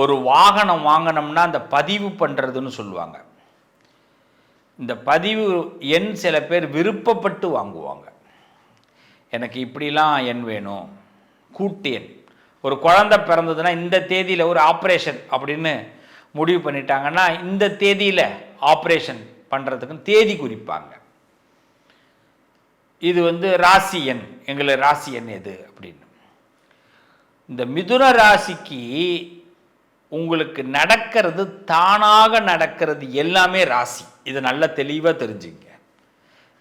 ஒரு வாகனம் வாங்கினோம்னா அந்த பதிவு பண்ணுறதுன்னு சொல்லுவாங்க. இந்த பதிவு எண் சில பேர் விருப்பப்பட்டு வாங்குவாங்க. எனக்கு இப்படிலாம் எண் வேணும். கூட்டு எண். ஒரு குழந்தை பிறந்ததுன்னா இந்த தேதியில் ஒரு ஆப்ரேஷன் அப்படின்னு முடிவு பண்ணிட்டாங்கன்னா இந்த தேதியில் ஆப்ரேஷன் பண்ணுறதுக்குன்னு தேதி குறிப்பாங்க. இது வந்து ராசி எண். எங்களை ராசி எண் எது அப்படின்னு. இந்த மிதுன ராசிக்கு உங்களுக்கு நடக்கிறது தானாக நடக்கிறது எல்லாமே ராசி. இதை நல்ல தெளிவாக தெரிஞ்சுங்க.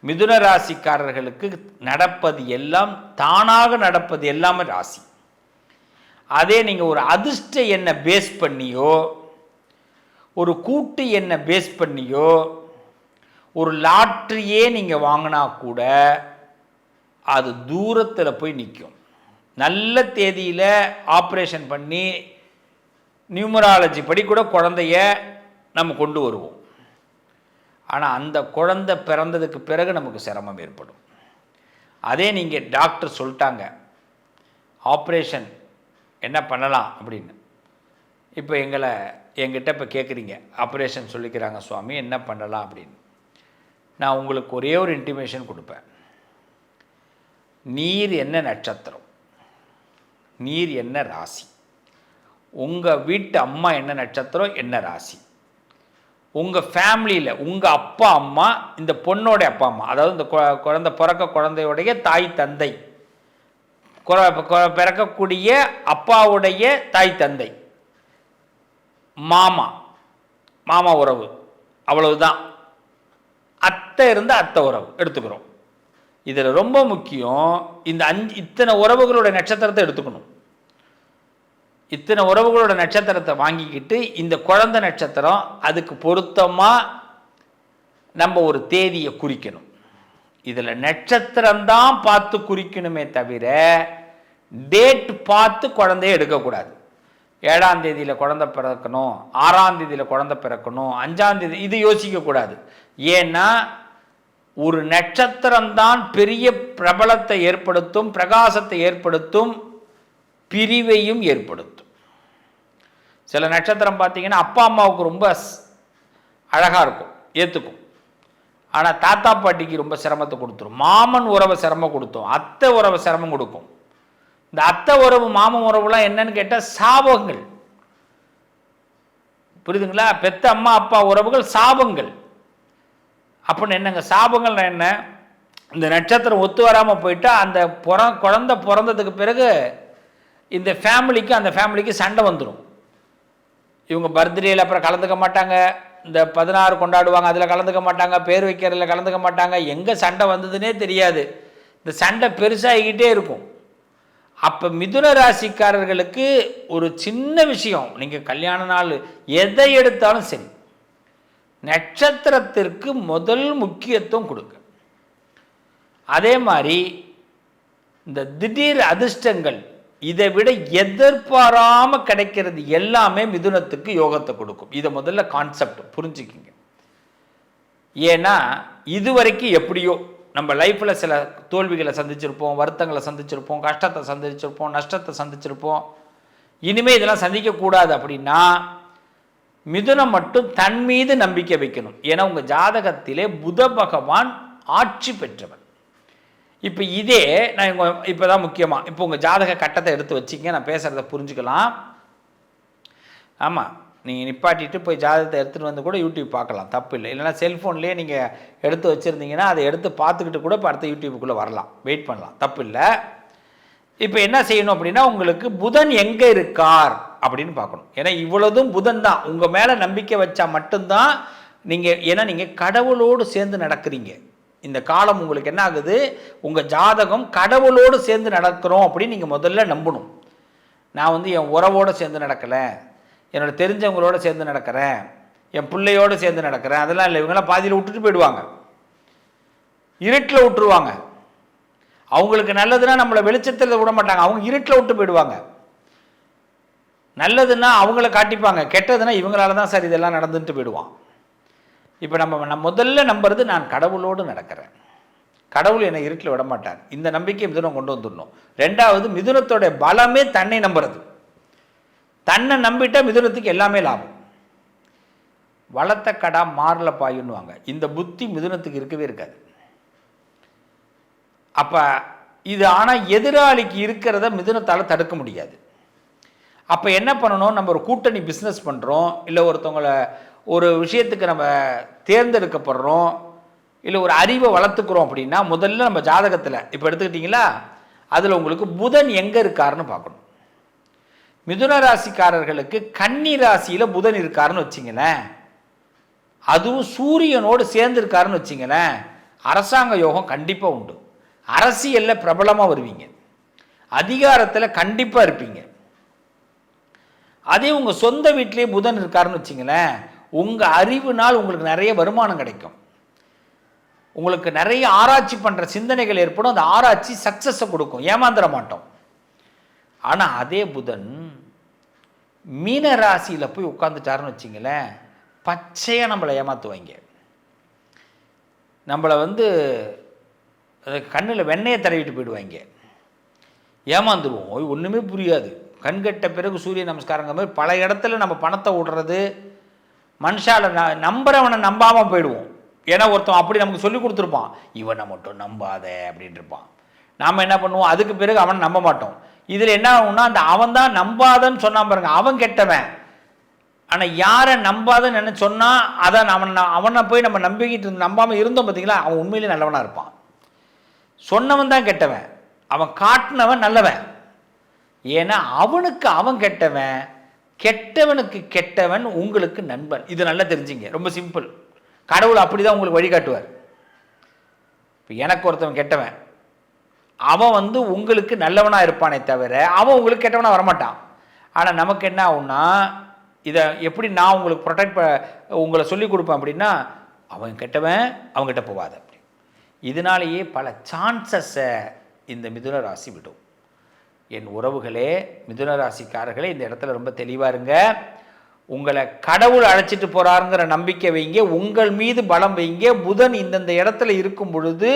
மிதுன ராசிக்காரர்களுக்கு நடப்பது எல்லாம் தானாக நடப்பது எல்லாமே ராசி. அதே நீங்கள் ஒரு அதிர்ஷ்ட எண்ணை பேஸ் பண்ணியோ ஒரு கூட்டு எண்ணை பேஸ் பண்ணியோ ஒரு லாட்ரியே நீங்கள் வாங்கினா கூட அது தூரத்தில் போய் நிற்கும் நல்ல தேதியில் ஆப்ரேஷன் பண்ணி நியூமராலஜி படி கூட குழந்தைய நம்ம கொண்டு வருவோம். ஆனால் அந்த குழந்தை பிறந்ததுக்கு பிறகு நமக்கு சிரமம் ஏற்படும். அதே நீங்கள் டாக்டர் சொல்லிட்டாங்க ஆப்ரேஷன் என்ன பண்ணலாம்? அப்படின்னு. இப்போ எங்களை எங்கிட்ட இப்போ கேட்குறீங்க ஆப்ரேஷன் சொல்லிக்கிறாங்க சுவாமி என்ன பண்ணலாம்? அப்படின்னு. நான் உங்களுக்கு ஒரே ஒரு இன்டிமேஷன் கொடுப்பேன். நீர் என்ன நட்சத்திரம்? நீர் என்ன ராசி? உங்கள் வீட்டு அம்மா என்ன நட்சத்திரம் என்ன ராசி? உங்கள் ஃபேமிலியில் உங்கள் அப்பா அம்மா இந்த பொண்ணோடைய அப்பா அம்மா அதாவது இந்த குழந்த பிறக்க குழந்தையுடைய தாய் தந்தை பிறக்கக்கூடிய அப்பாவுடைய தாய் தந்தை மாமா மாமா உறவு அவ்வளவுதான். அத்தை இருந்து அத்தை உறவு எடுத்துக்கிறோம். இதில் ரொம்ப முக்கியம் இந்த அஞ்சு இத்தனை உறவுகளுடைய நட்சத்திரத்தை எடுத்துக்கணும். இத்தனை உறவுகளோட நட்சத்திரத்தை வாங்கிக்கிட்டு இந்த குழந்தை நட்சத்திரம் அதுக்கு பொருத்தமாக நம்ம ஒரு தேதியை குறிக்கணும். இதில் நட்சத்திரம்தான் பார்த்து குறிக்கணுமே தவிர டேட் பார்த்து குழந்தைய எடுக்கக்கூடாது. ஏழாம் தேதியில் குழந்தை பிறக்கணும் ஆறாம் தேதியில் குழந்தை பிறக்கணும் அஞ்சாம் தேதி இது யோசிக்கக்கூடாது. ஏன்னா ஒரு நட்சத்திரம்தான் பெரிய பிரபலத்தை ஏற்படுத்தும் பிரகாசத்தை ஏற்படுத்தும் பிரிவையும் ஏற்படுத்தும். சில நட்சத்திரம் பார்த்தீங்கன்னா அப்பா அம்மாவுக்கு ரொம்ப அழகாக இருக்கும் ஏற்றுக்கும் ஆனால் தாத்தா பாட்டிக்கு ரொம்ப சிரமத்தை கொடுத்துரும். மாமன் உறவை சிரமம் கொடுத்தோம். அத்தை உறவை சிரமம் கொடுக்கும். இந்த அத்தை உறவு மாமன் உறவுலாம் என்னன்னு கேட்டால் சாபங்கள். புரியுதுங்களா? பெத்த அம்மா அப்பா உறவுகள் சாபங்கள். அப்படின்னு என்னங்க? சாபங்கள்னா என்ன? இந்த நட்சத்திரம் ஒத்து வராமல் போயிட்டா அந்த பிற குழந்தை பிறந்ததுக்கு பிறகு இந்த ஃபேமிலிக்கு அந்த ஃபேமிலிக்கு சண்டை வந்துடும் இவங்க பர்த்டேயில் அப்புறம் கலந்துக்க மாட்டாங்க. இந்த பதினாறு கொண்டாடுவாங்க அதில் கலந்துக்க மாட்டாங்க பேர் வைக்கிறதுல கலந்துக்க மாட்டாங்க. எங்கே சண்டை வந்ததுன்னே தெரியாது. இந்த சண்டை பெருசாகிக்கிட்டே இருக்கும். அப்போ மிதுன ராசிக்காரர்களுக்கு ஒரு சின்ன விஷயம் நீங்கள் கல்யாண நாள் எதை எடுத்தாலும் சரி நட்சத்திரத்திற்கு முதல் முக்கியத்துவம் கொடுங்க. அதே மாதிரி இந்த திடீர் அதிர்ஷ்டங்கள் இதை விட எதிர்பாராம கிடைக்கிறது எல்லாமே மிதுனத்துக்கு யோகத்தை கொடுக்கும். இதை முதல்ல கான்செப்ட் புரிஞ்சுக்கிங்க. ஏன்னா இதுவரைக்கும் எப்படியோ நம்ம லைஃப்பில் சில தோல்விகளை சந்திச்சிருப்போம் வருத்தங்களை சந்திச்சிருப்போம் கஷ்டத்தை சந்திச்சிருப்போம் நஷ்டத்தை சந்திச்சிருப்போம். இனிமேல் இதெல்லாம் சந்திக்கக்கூடாது அப்படின்னா மிதுனம் மட்டும் தன் மீது நம்பிக்கை வைக்கணும். ஏன்னா உங்கள் ஜாதகத்திலே புத பகவான் ஆட்சி பெற்றவர். இப்போ இதே நான் இப்போ இப்போ தான் முக்கியமாக இப்போ உங்கள் ஜாதக கட்டத்தை எடுத்து வச்சிங்க நான் பேசுகிறத புரிஞ்சுக்கலாம். ஆமாம் நீங்கள் நிப்பாட்டிட்டு போய் ஜாதகத்தை எடுத்துகிட்டு வந்து கூட யூடியூப் பார்க்கலாம் தப்பு இல்லை. இல்லைனா செல்ஃபோன்லேயே நீங்கள் எடுத்து வச்சுருந்தீங்கன்னா அதை எடுத்து பார்த்துக்கிட்டு கூட இப்போ அடுத்த யூடியூப்புக்குள்ளே வரலாம். வெயிட் பண்ணலாம் தப்பு இல்லை. இப்போ என்ன செய்யணும் அப்படின்னா உங்களுக்கு புதன் எங்கே இருக்கார் அப்படின்னு பார்க்கணும். ஏன்னா இவ்வளோதும் புதன் தான். உங்கள் மேலே நம்பிக்கை வச்சா மட்டும்தான் நீங்கள் ஏன்னா நீங்கள் கடவுளோடு சேர்ந்து நடக்கிறீங்க. இந்த காலம் உங்களுக்கு என்ன ஆகுது? உங்கள் ஜாதகம் கடவுளோடு சேர்ந்து நடக்கிறோம் அப்படின்னு நீங்கள் முதல்ல நம்பணும். நான் வந்து என் உறவோடு சேர்ந்து நடக்கலை. என்னோட தெரிஞ்சவங்களோட சேர்ந்து நடக்கிறேன். என் பிள்ளையோடு சேர்ந்து நடக்கிறேன். அதெல்லாம் இல்லை. இவங்கெல்லாம் பாதியில் விட்டுட்டு போயிடுவாங்க. இருட்டில் விட்டுருவாங்க. அவங்களுக்கு நல்லதுன்னா நம்மளை வெளிச்சத்தில் விட மாட்டாங்க. அவங்க இருட்டில் விட்டு போயிடுவாங்க. நல்லதுன்னா அவங்கள காட்டிப்பாங்க. கெட்டதுன்னா இவங்களால தான் சார் இதெல்லாம் நடந்துட்டு போயிடுவான். இப்போ நம்ம நான் முதல்ல நம்புறது நான் கடவுளோடு நடக்கிறேன். கடவுள் என்னை இருட்டில் விட மாட்டார் இந்த நம்பிக்கை மிதுனம் கொண்டு வந்துடணும். ரெண்டாவது மிதுனத்தோட பலமே தன்னை நம்புறது. தன்னை நம்பிட்டா மிதுனத்துக்கு எல்லாமே லாபம். வளர்த்த கடா மாறல பாயுன்னுவாங்க. இந்த புத்தி மிதுனத்துக்கு இருக்கவே இருக்காது. அப்போ இது ஆனால் எதிராளிக்கு இருக்கிறத மிதுனத்தால் தடுக்க முடியாது. அப்போ என்ன பண்ணணும்? நம்ம ஒரு கூட்டணி பிஸ்னஸ் பண்ணுறோம் இல்லை ஒருத்தவங்களை ஒரு விஷயத்துக்கு நம்ம தேர்ந்தெடுக்கப்படுறோம் இல்லை ஒரு அறிவை வளர்த்துக்கிறோம் அப்படின்னா முதல்ல நம்ம ஜாதகத்தில் இப்போ எடுத்துக்கிட்டிங்களா? அதில் உங்களுக்கு புதன் எங்கே இருக்காருன்னு பார்க்கணும். மிதுன ராசிக்காரர்களுக்கு கன்னி ராசியில் புதன் இருக்காருன்னு வச்சிங்களேன். அதுவும் சூரியனோடு சேர்ந்துருக்காருன்னு வச்சிங்களேன். அரசாங்க யோகம் கண்டிப்பாக உண்டு. அரசியலில் பிரபலமாக வருவீங்க. அதிகாரத்தில் கண்டிப்பாக இருப்பீங்க. அதே உங்கள் சொந்த வீட்டிலே புதன் இருக்காருன்னு வச்சிங்களேன். உங்கள் அறிவுனால் உங்களுக்கு நிறைய வருமானம் கிடைக்கும். உங்களுக்கு நிறைய ஆராய்ச்சி பண்ணுற சிந்தனைகள் ஏற்படும். அந்த ஆராய்ச்சி சக்ஸஸை கொடுக்கும். ஏமாந்துட மாட்டோம். ஆனால் அதே புதன் மீன ராசியில் போய் உட்காந்துட்டாருன்னு வச்சிங்களேன் பச்சையாக நம்மளை ஏமாற்றுவாங்க நம்மளை வந்து கண்ணில் வெண்ணையை தடவிட்டு போயிடுவாங்க. ஏமாந்துருவோம். ஒன்றுமே புரியாது. கண்கட்ட பிறகு சூரிய நமஸ்காரங்க மாதிரி பல இடத்துல நம்ம பணத்தை விடுறது மனுஷால ந நம்புறவனை நம்பாமல் போயிடுவோம். ஏன்னா ஒருத்தன் அப்படி நமக்கு சொல்லி கொடுத்துருப்பான். இவனை மட்டும் நம்பாத அப்படின்ட்டு இருப்பான். நாம் என்ன பண்ணுவோம்? அதுக்கு பிறகு அவனை நம்ப மாட்டோம். இதில் என்ன ஆகும்னா அந்த அவன் தான் நம்பாதன்னு சொன்னான் பாருங்க. அவன் கெட்டவன். ஆனால் யாரை நம்பாதன்னு என்ன சொன்னால் அதை அவன் அவனை போய் நம்ம நம்பிக்கிட்டு இருந்து நம்பாமல் இருந்தோம் பார்த்தீங்களா அவன் உண்மையிலே நல்லவனாக இருப்பான். சொன்னவன் தான் கெட்டவன். அவன் காட்டினவன் நல்லவன். ஏன்னா அவனுக்கு அவன் கெட்டவன். கெட்டவனுக்கு கெட்டவன் உங்களுக்கு நண்பன். இது நல்லா தெரிஞ்சுங்க. ரொம்ப சிம்பிள் கடவுள் அப்படி தான் உங்களுக்கு வழிகாட்டுவார். இப்போ எனக்கு ஒருத்தவன் கெட்டவன். அவன் வந்து உங்களுக்கு நல்லவனாக இருப்பானே தவிர அவன் உங்களுக்கு கெட்டவனாக வரமாட்டான். ஆனால் நமக்கு என்ன ஆகும்னா இதை எப்படி நான் உங்களுக்கு ப்ரொடெக்ட் ப உங்களை சொல்லி கொடுப்பேன் அப்படின்னா அவன் கெட்டவன் அவங்ககிட்ட போவாத அப்படி. இதனாலேயே பல சான்சஸை இந்த மிதுன ராசி விடும். என் உறவுகளே மிதுன ராசிக்காரர்களே இந்த இடத்துல ரொம்ப தெளிவாக இருங்க. உங்களை கடவுள் அழைச்சிட்டு போகிறாருங்கிற நம்பிக்கை வைங்க. உங்கள் மீது பலம் வைங்க. புதன் இந்தந்த இடத்துல இருக்கும் பொழுது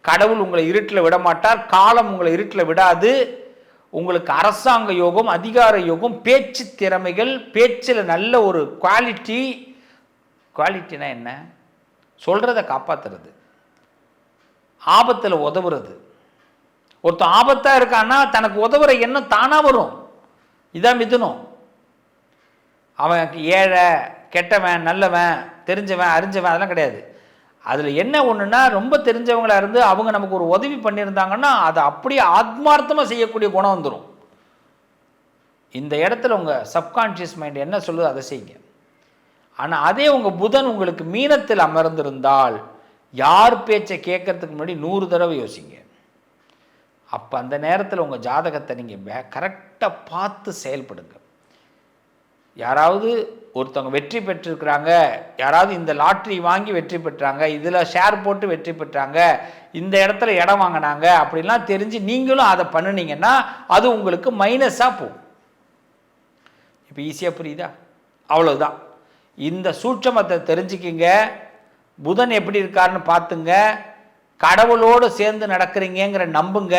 கடவுள் உங்களை இருட்டில் விடமாட்டார். காலம் உங்களை இருட்டில் விடாது. உங்களுக்கு அரசாங்க யோகம் அதிகார யோகம் பேச்சு திறமைகள் பேச்சில் நல்ல ஒரு குவாலிட்டி குவாலிட்டினா என்ன? சொல்கிறத காப்பாற்றுறது ஆபத்தில் உதவுறது. ஒருத்தன் ஆபத்தாக இருக்கான்னா தனக்கு உதவுற எண்ணம் தானாக வரும். இதான் மிதுனம். அவன் ஏழை கெட்டவன் நல்லவன் தெரிஞ்சவன் அறிஞ்சவன் அதெல்லாம் கிடையாது. அதில் என்ன ஒன்றுனா ரொம்ப தெரிஞ்சவங்களாக இருந்து அவங்க நமக்கு ஒரு உதவி பண்ணியிருந்தாங்கன்னா அதை அப்படியே ஆத்மார்த்தமாக செய்யக்கூடிய குணம் வந்துடும் இந்த இடத்துல உங்கள் சப்கான்ஷியஸ் மைண்ட் என்ன சொல்லுதோ அதை செய்யுங்க. ஆனால் அதே உங்கள் புதன் உங்களுக்கு மீனத்தில் அமர்ந்திருந்தால் யார் பேச்சை கேட்கறதுக்கு முன்னாடி நூறு தடவை யோசிங்க. அப்போ அந்த நேரத்தில் உங்கள் ஜாதகத்தை நீங்கள் கரெக்டாக பார்த்து செயல்படுங்க. யாராவது ஒருத்தவங்க வெற்றி பெற்றிருக்கிறாங்க யாராவது இந்த லாட்ரி வாங்கி வெற்றி பெற்றாங்க இதில் ஷேர் போட்டு வெற்றி பெற்றாங்க இந்த இடத்துல இடம் வாங்கினாங்க அப்படிலாம் தெரிஞ்சு நீங்களும் அதை பண்ணினீங்கன்னா அது உங்களுக்கு மைனஸாக போகும். இப்போ ஈஸியாக புரியுதா? அவ்வளோதான் இந்த சூட்சமத்தை தெரிஞ்சுக்கிங்க. புதன் எப்படி இருக்காருன்னு பார்த்துங்க. கடவுளோடு சேர்ந்து நடக்கிறீங்கிற நம்புங்க.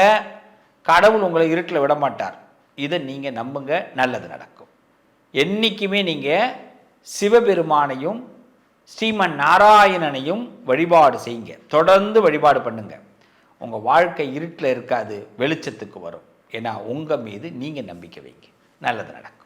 கடவுள் உங்களை இருட்டில் விட மாட்டார். இதை நீங்கள் நம்புங்க நல்லது நடக்கும். என்றைக்குமே நீங்கள் சிவபெருமானையும் ஸ்ரீமன் நாராயணனையும் வழிபாடு செய்யுங்க. தொடர்ந்து வழிபாடு பண்ணுங்க. உங்கள் வாழ்க்கை இருட்டில் இருக்காது வெளிச்சத்துக்கு வரும். ஏன்னா உங்கள் மீது நீங்கள் நம்பிக்கை வைங்க. நல்லது நடக்கும்.